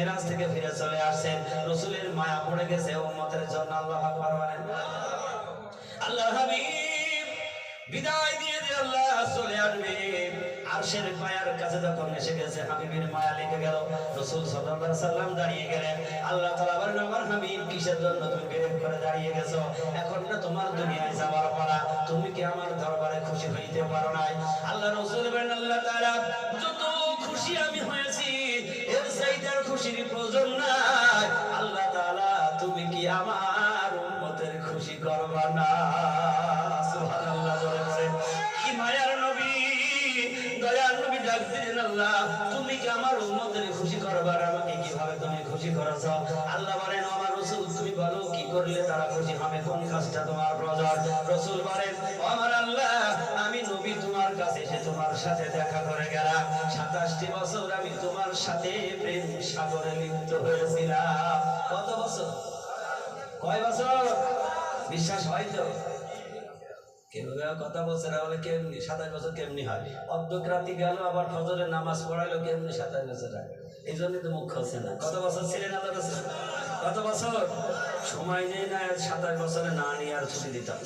মিরাজ থেকে ফিরে চলে আসছেন। রসুলের মায়া পড়ে গেছে উম্মতের জন্য, আল্লাহ আকবার আল্লাহ হাবিব, বিদায় দিয়ে দিয়ে আল্লাহ চলে আসবে। আরশের কাছে যখন এসে গেছে, হাবিবের মায়া লেগে গেল। রসুল সাল্লাল্লাহু সাল্লাম দাঁড়িয়ে গেলেন। আল্লাহ তাআলা বলেন, আমার হাবিব, কিসের জন্য তুমি করে দাঁড়িয়ে গেছো? এখন না তোমার দুনিয়ায় যাওয়ার পালা। তুমি কি আমার দরবারে খুশি হইতে পারো নাই? আল্লাহ রসুল বলেন, আল্লাহ তাআলা খুশির প্রয়োজন নাই। আল্লাহ তুমি কি আমার সাতাশটি বছর আমি তোমার সাথে প্রেম সাগরে লিপ্ত হয়েছিলাম। কত বছর? কয় বছর? বিশ্বাস হয় তো? কেউ কেউ কথা বলছে না কেমনি? সাতাশ বছর কেমনি হয়? গেল, আবার ফজরের নামাজ পড়াইলো, কেমনি সাতাশ বছর এই জন্যই তো মুখ হচ্ছে না। কত বছর ছিলেন? কত বছর? সময় নেই না, সাতাশ বছরে না নিয়ে আর ছুটি দিতাম।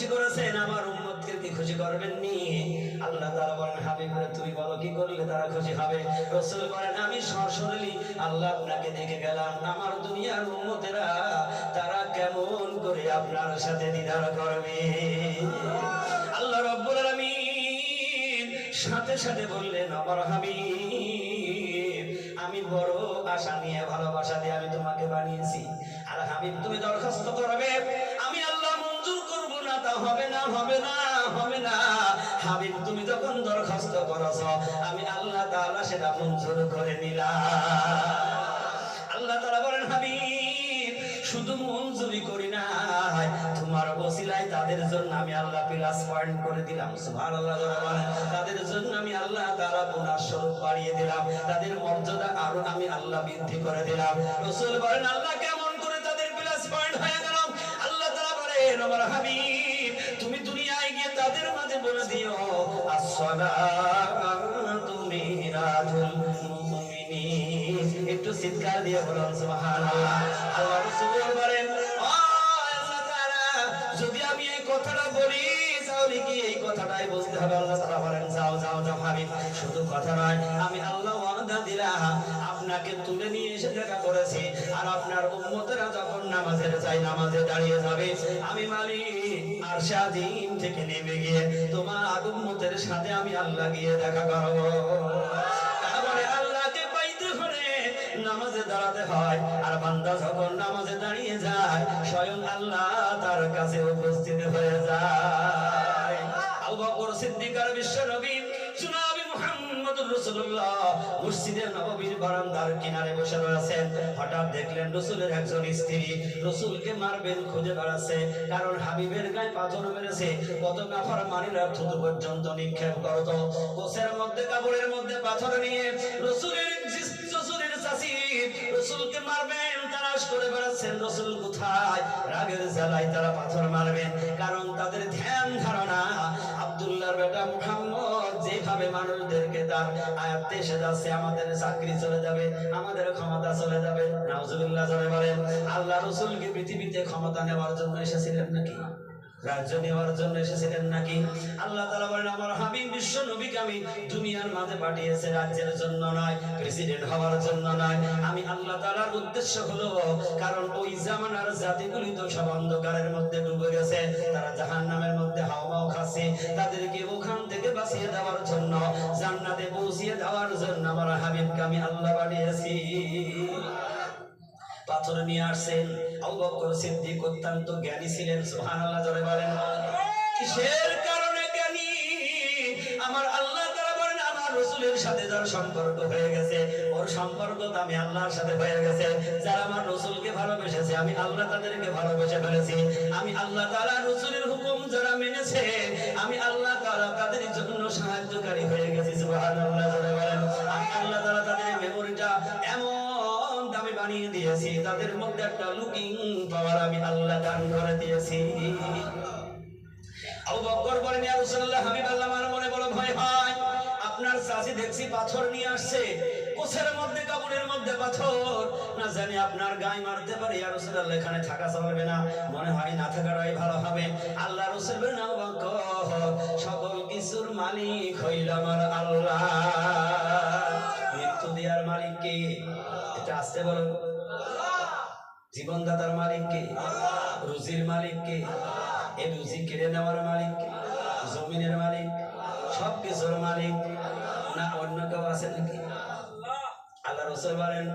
খুশি করেছেন? আমার উম্মতকে কি খুশি করবেন নি আল্লাহ তাআলা বলেন, হাবিব তুমি বলো, কি করলে তারা খুশি হবে? রাসূল বলেন, আমি সরাসরি আল্লাহ আপনাকে দেখে গেলাম। আমার দুনিয়ার উম্মতেরা তারা কেমন করে আপনার সাথে দিদার করবে? আল্লাহ রাব্বুল আলামিন সাথে সাথে বললেন, আমার হাবিব, আমি বড় আশা নিয়ে ভালোবাসা দিয়ে আমি তোমাকে বানিয়েছি। আর হাবিব, তুমি দরখাস্ত করবে। হবে না হবে না। হাবিব, তুমি যখন দরখাস্ত করছ, আমি আল্লাহ তাআলা সেটা মঞ্জুর করে নিলাম। আল্লাহ তাআলা বলেন, হাবিব, শুধু মঞ্জুরি করি নাই, তোমার ওসিলায় তাদের জন্য আমি আল্লাহ প্লাস পয়েন্ট করে দিলাম। সুবহানাল্লাহ বলেন, তাদের জন্য আমি আল্লাহ তাআলা বোনাস স্বরূপ বাড়িয়ে দিলাম। তাদের মর্যাদা আরও আমি আল্লাহ বৃদ্ধি করে দিলাম। রাসূল বলেন, আল্লাহ কেমন করে তাদের প্লাস পয়েন্ট হয়ে গেল? আল্লাহ তাআলা বলেন, আমার হাবিব তাদের মাঝে বলে দিও একটু চিৎকার দিয়ে বলুন বলেন যদি আমি এই কথাটা বলি, তাহলে কি এই কথাটাই বুঝতে হবে? আল্লাহ বলেন, যাও যাও যাও শুধু কথা নয়, আমি আল্লাহ দিলাম আপনাকে তুলে নিয়ে এসে দেখা করেছি। আর আপনার উম্মতেরা যখন নামাজের চাই নামাজে দাঁড়িয়ে যাবে, আমি মালিক, আর শাদিন থেকে নেমে গিয়ে তোমার উম্মতের সাথে আমি আল্লাহ গিয়ে দেখা করব। বিশ্ব নবী কারণ নিক্ষেপ মধ্যে, কাপড়ের মধ্যে পাথর নিয়ে মারবেন করে বেড়াচ্ছেন, রসুল কোথায়? রাগের জ্বালায় তারা পাথর মারবেন। কারণ তাদের ধ্যান ধারণা, আব্দুল্লাহর বেটা মুহাম্মদ যেভাবে মানুষদেরকে তার আয়াতে এসে যাচ্ছে, আমাদের চাকরি চলে যাবে, আমাদের ক্ষমতা চলে যাবে। নাউজুবিল্লাহ চলে বলেন, আল্লাহ রসুলকে পৃথিবীতে ক্ষমতা নেওয়ার জন্য এসেছিলেন নাকি? রাজ্য নেওয়ার জন্য এসেছিলেন নাকি? আল্লাহ তাআলা বলেন, আমার হাবিব বিশ্ব নবীকে আমি দুনিয়ার মাঝে পাঠিয়েছে রাজ্যের জন্য নয়, প্রেসিডেন্ট হওয়ার জন্য নয়। আমি আল্লাহ তাআলার উদ্দেশ্য হলো, কারণ ওই জামানার জাতিগুলি তো সব অন্ধকারের মধ্যে ডুবে গেছে। তারা জাহান্নামের মধ্যে হাওমাও খাচ্ছে। তাদেরকে ওখান থেকে বাঁচিয়ে দেওয়ার জন্য, জান্নাতে পৌঁছিয়ে দেওয়ার জন্য আমার হাবিবকে আমি আল্লাহ পাঠিয়েছি। পাথর নিয়ে আসছেন। আবু বকর সিদ্দিক অত্যন্ত জ্ঞানী ছিলেন, সুবহানাল্লাহ, জোরে বলেন। কিসের কারণে জ্ঞানী? আমার আল্লাহ বলেন, আমার সম্পর্ক আমি আল্লাহর সাথে ভালোবেসেছে, আমি আল্লাহ তাদেরকে ভালোবেসে ফেলেছি। আমি আল্লাহ তাআলা রাসূলের হুকুম যারা মেনেছে, আমি আল্লাহ তাআলা তাদের জন্য সাহায্যকারী হয়ে গেছি বানিয়ে দিয়েছি তাদের মধ্যে একটা লুকিং পাওয়ার আমি আল্লাহ দান করে দিয়েছি। আবু ইয়া গায়ে মারতে পারে রসুল্লাহ এখানে থাকা চলবে না। মনে হয় না থাকাটাই ভালো হবে। আল্লাহ রসুল বলেন, আবু বকর, সকল কিছুর মালিক হইল আমার আল্লাহ। দেওয়ার মালিক কে এটা আসতে বলো। জীবনদাতার মালিক কে রুজির এই রুজি কেড়ে নেওয়ার মালিক? জমিনের মালিক? সব কিছুর মালিক? না অন্য কেউ আছে নাকি? আল্লাহ রসুল বলেন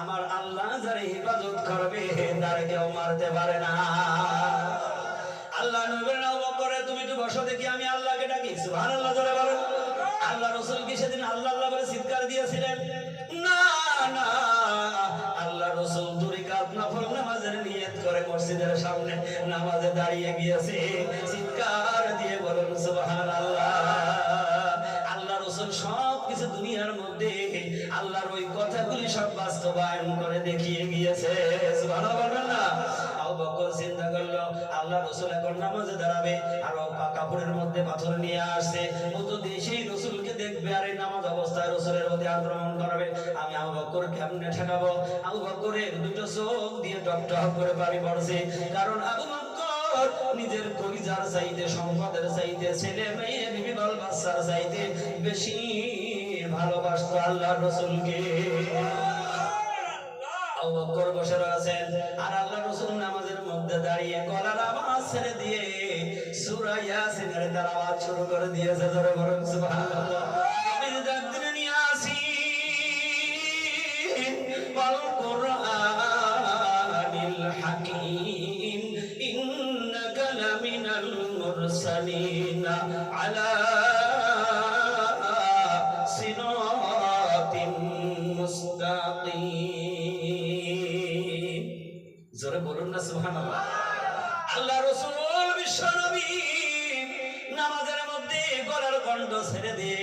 আমার আল্লাহ যারা হেফাজত করবে, তার কেউ মারতে পারে না। আল্লাহ নবীর আবু বকরে তুমি বসো দেখি, আমি আল্লাহকে ডাকি। সুবহানাল্লাহ, জোরে বলেন আল্লাহ আল্লাহ বলে চিৎকার দিয়েছিলেন, না না, আল্লাহ রসুল নামাজের নিয়ত করে মসজিদের সামনে নামাজে দাঁড়িয়ে গিয়েছে। চিৎকার দিয়ে বলেন, সুবহানাল্লাহ। আল্লাহ রসুল দুনিয়ার মধ্যে আল্লাহর ওই কথাগুলি সব বাস্তবায়ন করে দেখিয়ে গিয়েছে। আল্লাহ রসুল এখন নামাজে দাঁড়াবে, আর ও পা- কাপড়ের মধ্যে পাথর নিয়ে আসছে। তো দেশেই রসুলকে দেখবে আর এই নামাজ অবস্থায় রসুলের প্রতি আক্রমণ করবে, আমি আবু বকর কেমনে ঠেকাবো? আবু বকরের দুটো চোখ দিয়ে টপ টপ করে পানি পড়ছে। কারণ আবু বকর নিজের কলিজার চাইতে, সম্পদের চাইতে, ছেলে মেয়ে, বিবি বাল বাচ্চার চাইতে বেশি ভালোবাসতো আল্লাহ রসুলকে। বকর বসে রয়েছেন আর আল্লাহ রসুল নামাজের মধ্যে দাঁড়িয়ে গলার আওয়াজ ছেড়ে দিয়ে সূরা ইয়াসিনের তার আওয়াজ শুরু করে দিয়েছে। ধরে বরং সুবহানাল্লাহ। হাকীম, ইন্নাকা লামিনাল মুরসালিন। কণ্ঠ ছেড়ে দিয়ে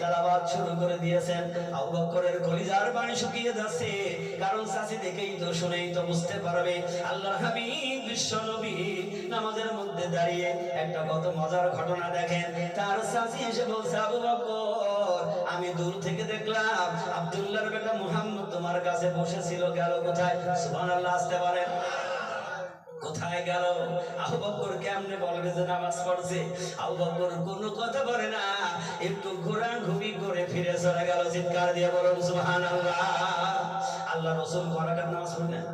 তালাবাদ শুরু করে দিয়েছেন। আবু বকরের কলিজার পানি শুকিয়ে যাচ্ছে। কারণ চাচি দেখেই তো, শুনেই তো বুঝতে পারবে। আল্লাহ হাবিব বিশ্ব নবী নামাজের মধ্যে দাঁড়িয়ে একটা কত মজার ঘটনা দেখেন। তার চাচি এসে বলছে, আবু আমি দূর থেকে দেখলাম আব্দুল্লাহর বেটা মুহাম্মদ তোমার কাছে বসেছিল গেল কোথায়? সুবহানাল্লাহ, আসতে পারেন। কোথায় গেল? আবু বকর কেমনে বলবে যে নামাজ পড়ছে? আবু বকর কোনো কথা বলে না। একটু ঘোরা ঘুমি করে ফিরে চলে গেল, চিৎকার দিয়ে বলুন সুহান আল্লাহ রসুল করাকার নামাজ পড়লেন?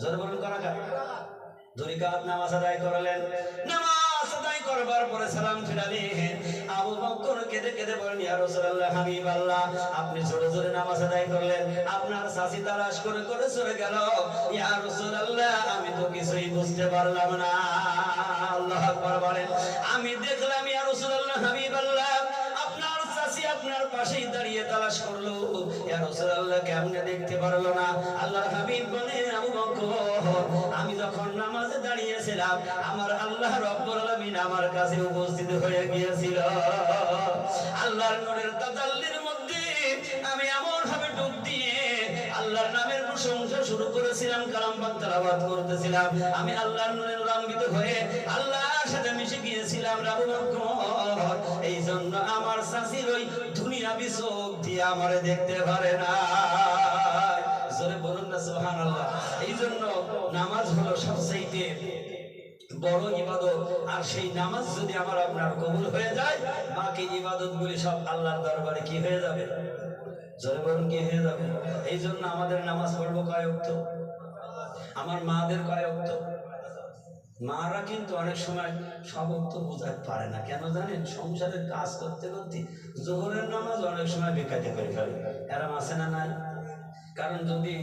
জোরে বলুন করাকার। দুই কাত নামাজ আদায় করালেন। নামাজ করবার পরে সালাম আবু বকর কেঁদে কেঁদে ইয়া রাসূলুল্লাহ আপনি জোরে জোরে নামাজ আদায় করলেন। আপনার সাসি তালাশ করে করে চলে গেল। ইয়া রাসূলুল্লাহ, আমি তো কিছুই বুঝতে পারলাম না। আল্লাহ আকবার বলেন, আমি দেখলাম, ইয়া রাসূলুল্লাহ, হাবিবাল্লাহ, আপনার চাচি আপনার পাশেই দাঁড়িয়ে তালাশ করল। আমি যখন নামাজে দাঁড়িয়েছিলাম, আমার আল্লাহ রব্বুল আমার কাছে উপস্থিত হয়ে গিয়েছিল। আল্লাহর নূরের তাজাল্লির মধ্যে আমি এমন ভাবে আল্লাহর নামের প্রশংসা শুরু করেছিলাম কালাম পাক তেলাওয়াত করতেছিলাম। আমি আল্লাহর নূরে লাম্বিত হয়ে আল্লাহর সাথে মিশে গিয়েছিলাম, রাবু বকর। এই জন্য আমার শাশির ওই দুনিয়াবি চোখ দিয়ে আমারে দেখতে পারে না। জোরে বলুন না, সুবহানাল্লাহ। নামাজ হলো সবচাইতে বড় ইবাদত। আর সেই নামাজ যদি আমার আপনার কবুল হয়ে যায়, বাকি ইবাদত সব আল্লাহর দরবারে কি হয়ে যাবে? জোরে কি হয়ে যাবে এই জন্য আমাদের নামাজ পড়ব কয় অক্ত? আমার মাদের কয় অক্ত? মারা কিন্তু অনেক সময় সব অক্ত বোঝাতে পারে না। কেন জানেন? সংসারের কাজ করতে করতে জোহরের নামাজ অনেক সময় বেকাতে করে ফেলে। এরম আছে না নাই? কারণ যদি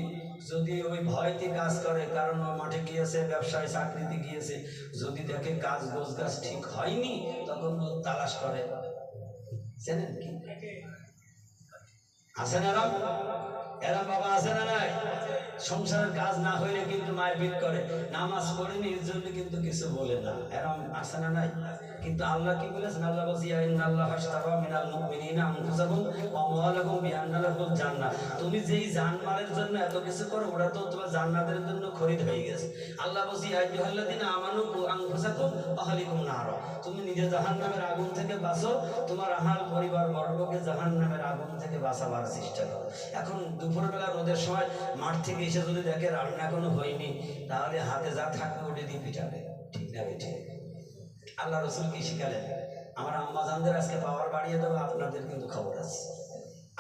যদি ওই ভয়তে কাজ করে, কারণ ও মাঠে গিয়েছে, ব্যবসায় চাকরিতে গিয়েছে, যদি দেখে কাজ গোছ গাছ ঠিক হয়নি, তখন ও তালাশ করে। জানেন কি? আছে না এরম বাবা আছে না নাই? সংসারের কাজ না হইলে কিন্তু মায়ের পিট করে। নামাজ পড়েনি, এর জন্য কিন্তু কিছু বলে না। এরম আছে না নাই? কিন্তু আল্লাহ কি বলেছেন? আল্লাহ বলছি ইন্নাল্লাহ আশতারা মিনাল মুমিনিনা আনফুসাহুম ওয়া আমওয়ালাহুম বিআন্না জান্নাহ। তুমি যেই জানমালের জন্য এত কিছু করো ওটা তো তোমার জান্নাতের জন্য খরিদ হয়ে গেছে। আল্লাহ বলছি, ইয়া আইয়ুহাল্লাযিনা আমানু কু আনফুসাকুম ওয়া আহলিকুম নার। তুমি নিজে জাহান্নামের আগুন থেকে বাঁচো, তোমার আহাল পরিবার বর্গকে জাহান্নামের আগুন থেকে বাঁচাবার চেষ্টা করো। এখন দুপুরবেলা রোদের সময় মাঠ থেকে এসে যদি দেখে রান্না কোনো হয়নি, তাহলে হাতে যা থাকবে ওটা দিয়ে পিটাবে। ঠিক না ঠিক আল্লাহ রসুল কি শিখালেন? আমার আম্মা জানদের আজকে পাওয়ার বাড়িয়ে দেবো, আপনাদের কিন্তু খবর আছে।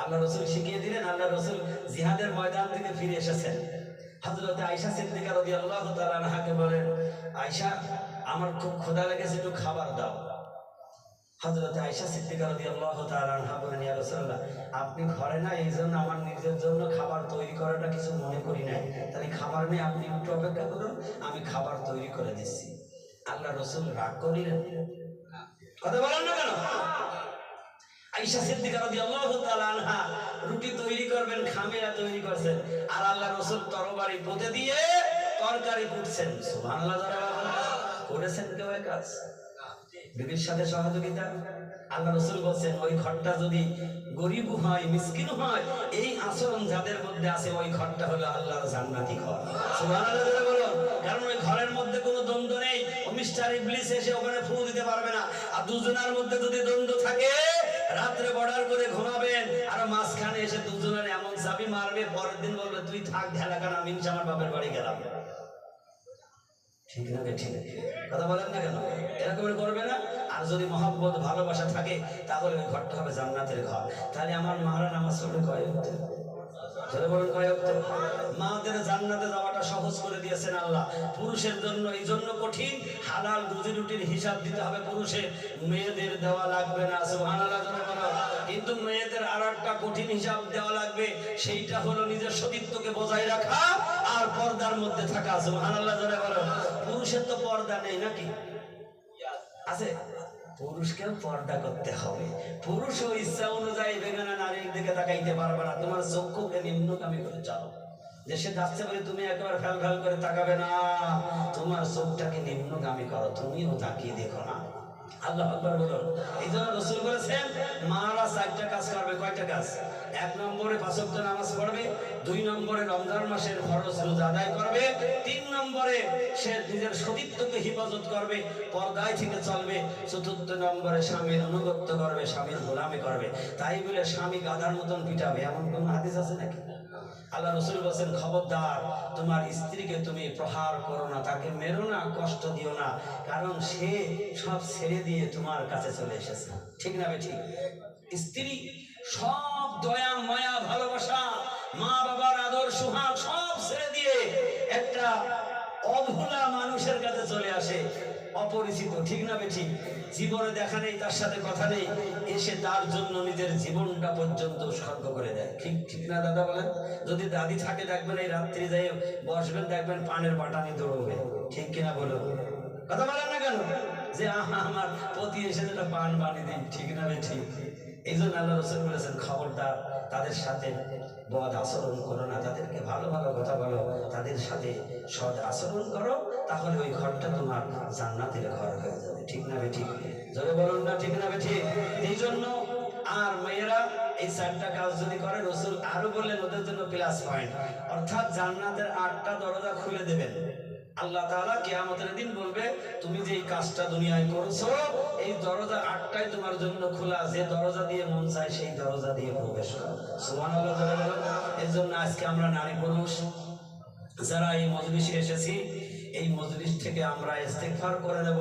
আল্লাহ রসুল শিখিয়ে দিলেন, আল্লাহ রসুল জিহাদের ময়দান থেকে ফিরে এসেছেন। হজরতে আয়সা সিদ্দিকা রদি আল্লাহ তালাকে বলেন আয়সা আমার খুব ক্ষুধা লেগেছে, একটু খাবার দাও। হজরতে আয়সা সিদ্দিকা রদি আল্লাহ তালাহা বলেন, ইয়া রাসূলুল্লাহ, আপনি ঘরে না, এই জন্য আমার নিজের জন্য খাবার তৈরি করাটা কিছু মনে করি নাই। তাহলে খাবার নেই আপনি একটু অপেক্ষা করুন, আমি খাবার তৈরি করে দিচ্ছি। আল্লাহ রসুল রাগ করিলেন। কথা বলেন না কেন? আইসা রুটি তৈরি করবেন, খামিরা তৈরি করছেন, আর আল্লাহ রসুল তরবারি পুঁতে দিয়ে তরকারি কুটছেন। সুবহানাল্লাহ করেছেন কেউ কাজ? বিবির সাথে সহযোগিতা? আল্লাহ রসুল বলছেন, ওই ঘরটা যদি গরিব হয়, মিসকিন হয়, এই আচরণ যাদের মধ্যে আছে, ওই ঘরটা হলো আল্লাহর জান্নাতি ঘর। কারণ ওই ঘরের মধ্যে কোনো দ্বন্দ্ব নেই। মিস্টার ইবলিস এসে ওখানে দিতে পারবে না। আর দুজনের মধ্যে যদি দ্বন্দ্ব থাকে, রাত্রে বর্ডার করে ঘুমাবেন, আর মাঝখানে এসে দুজনের এমন মারবে, পরের দিন বলবে, তুই থাক ঢেলাকার আমি আমার বাপের বাড়ি গেলাম। ঠিক বে, ঠিক কথা বলেন না কেন? এরকম করবে না। আর যদি মহব্বত ভালোবাসা থাকে তাহলে ওই ঘরটা হবে জান্নাতের ঘর। তাহলে আমার মারা নামাজ পড়বে কয় সেইটা হলো নিজের সতীত্বকে বজায় রাখা আর পর্দার মধ্যে থাকা সুবহানাল্লাহ, জোরে বলো। পুরুষের তো পর্দা নেই নাকি? আছে? পুরুষকেও পর্দা করতে হবে। পুরুষ ও ইচ্ছা অনুযায়ী বেগানা নারীর দিকে তাকাইতে পারবে না। তোমার চক্ষুকে নিম্নগামী করে চাও যে সে যাচ্ছে বলে তুমি একেবারে ফেল ফেল করে তাকাবে না। তোমার চোখটাকে নিম্নগামী করো। তুমিও তাকিয়ে দেখো না। আল্লাহ আকবার বলুন এই জন্য রসুল বলেছেন, মারা চারটা কাজ করবে। কয়টা কাজ? এক নম্বরে পাঁচক্ত নামাজ পড়বে, দুই নম্বরে রমজান মাসের খরচ রোজ আদায় করবে, তিন নম্বরে সে নিজের সতীত্বকে হেফাজত করবে, পর্দায় থেকে চলবে, চতুর্থ নম্বরে স্বামীর অনুগত্য করবে, স্বামীর গোলামি করবে। তাই বলে স্বামী গাধার মতন পিটাবে, এমন কোন হাদিস আছে নাকি? আল্লাহ রসুল বলছেন, খবরদার, তোমার স্ত্রীকে তুমি প্রহার করো না, তাকে মেরো না, কষ্ট দিও না, কারণ সে সব ছেড়ে দিয়ে তোমার কাছে চলে এসেছে। ঠিক না ঠিক? স্ত্রী সব দয়া, মায়া, ভালোবাসা, মা বাবার আদর, সুহাগ সব ছেড়ে দিয়ে একটা অভোলা মানুষের কাছে চলে আসে। অপরিচিত, ঠিক না বে ঠিক জীবনে দেখা নেই, তার সাথে কথা নেই। এসে তার জন্য নিজের জীবনটা পর্যন্ত উৎসর্গ করে দেয়। ঠিক ঠিক না দাদা বলেন? যদি দাদি থাকে, দেখবেন এই রাত্রি যাই বসবেন, দেখবেন পানের বাটানি দৌড়বে। ঠিক কিনা বলুন কথা বলেন না কেন? যে, আহা, আমার পতি এসে যেটা পান বানিয়ে দিন, ঠিক না বে ঠিক এই জন্য আল্লাহ রসুল বলেছেন, খবরদার তাদের সাথে বদ আচরণ করো না, তাদেরকে ভালো ভালো কথা বলো, তাদের সাথে সৎ আচরণ করো, তাহলে ওই ঘরটা তোমার জান্নাতের ঘর হয়ে যাবে। ঠিক না বে ঠিক? জোরে বলুন না, ঠিক না বে ঠিক? এই জন্য আর মেয়েরা এই চারটা কাজ যদি করে, রসুল আরও বললেন, ওদের জন্য প্লাস পয়েন্ট অর্থাৎ জান্নাতের আটটা দরজা খুলে দেবেন। আল্লাহ তাআলা কিয়ামতের দিন বলবে, তুমি যে কাজটা দুনিয়ায় করেছ, এই দরজা আটটাই তোমার জন্য খোলা, যে দরজা দিয়ে মন চায় সেই দরজা দিয়ে প্রবেশ করো সুবহানাল্লাহ। এর জন্য আজকে আমরা নারী পুরুষ, যারা এই মজলিসে এসেছি, এই মজলিস থেকে আমরা ইস্তেগফার করে নেব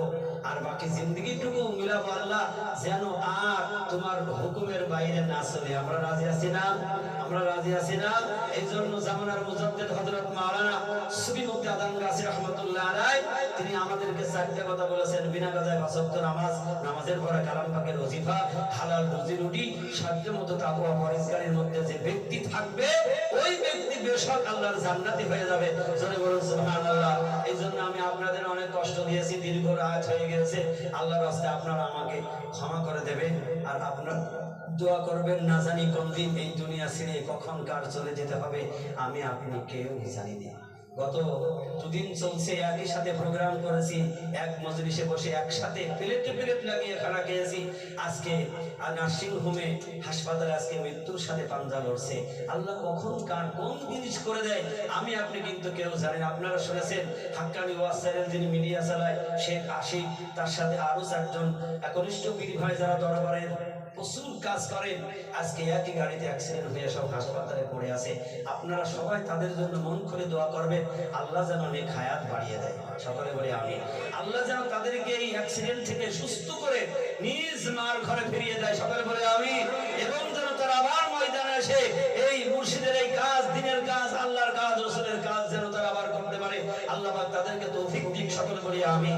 আর বাকি জিন্দগিটুকু মিলাবো আল্লাহ, যেন আর তোমার হুকুমের বাইরে না চলে। আমরা রাজি আছি না? আমরা রাজি আছি না? এই জন্য জামানার মুজাদ্দেদ হযরত মাওলানা সুবিমুক্তি আদান গাছি রহমাতুল্লাহ আলাই তিনি আমাদেরকে চারটে কথা বলেছেন। বিনা গাজায় বাসক্ত নামাজ, নামাজের পরে কালাম পাকের ওজিফা, হালাল রুজি রুটি, সাধ্য মতো তাকওয়া পরিষ্কারের মধ্যে যে ব্যক্তি থাকবে, ওই ব্যক্তি বেশক আল্লাহর জান্নাতি হয়ে যাবে। জোরে বলুন সুবহানাল্লাহ। এই জন্য আমি আপনাদের অনেক কষ্ট দিয়েছি, দীর্ঘ রাত হয়ে গেছে। গিয়েছে আল্লাহর রাস্তায় আপনারা আমাকে ক্ষমা করে দেবেন। আর আপনার দোয়া করবেন, না জানি কোনদিন এই দুনিয়া ছেড়ে কখন কার চলে যেতে হবে, আমি আপনি কেউ জানি না। গত দুদিন চলছে, একই সাথে প্রোগ্রাম করেছি, এক মজলিসে বসে একসাথে প্লেটে প্লেট লাগিয়ে খানা খেয়েছি। আজকে নার্সিং হোমে হাসপাতালে আজকে মৃত্যুর সাথে পাঞ্জা লড়ছে। আল্লাহ কখন কার কোন জিনিস করে দেয়, আমি আপনি কিন্তু কেউ জানেন আপনারা শুনেছেন, হাক্কানি ওয়াসারের যিনি মিডিয়া চালায়, শেখ আশিক, তার সাথে আরও চারজন একনিষ্ঠ পীর ভাই যারা দরবারের প্রচুর কাজ করেন, আজকে একই গাড়িতে অ্যাক্সিডেন্ট হয়ে সব হাসপাতালে পড়ে আছে। আপনারা সবাই তাদের জন্য মন খুলে দোয়া করবেন। আল্লাহ যেন অনেক হায়াত বাড়িয়ে দেয়। সকলে বলে আমি আল্লাহ যেন তাদেরকে এই অ্যাক্সিডেন্ট থেকে সুস্থ করে নিজ মার ঘরে ফিরিয়ে দেয়। সকলে বলে আমি এবং যেন তারা আবার ময়দানে এসে এই মুর্শিদের এই কাজ, দিনের কাজ, আল্লাহর কাজ, রসুলের কাজ যেন তারা আবার করতে পারে। আল্লাহ তাদেরকে তৌফিক দিক। সকলে বলি আমি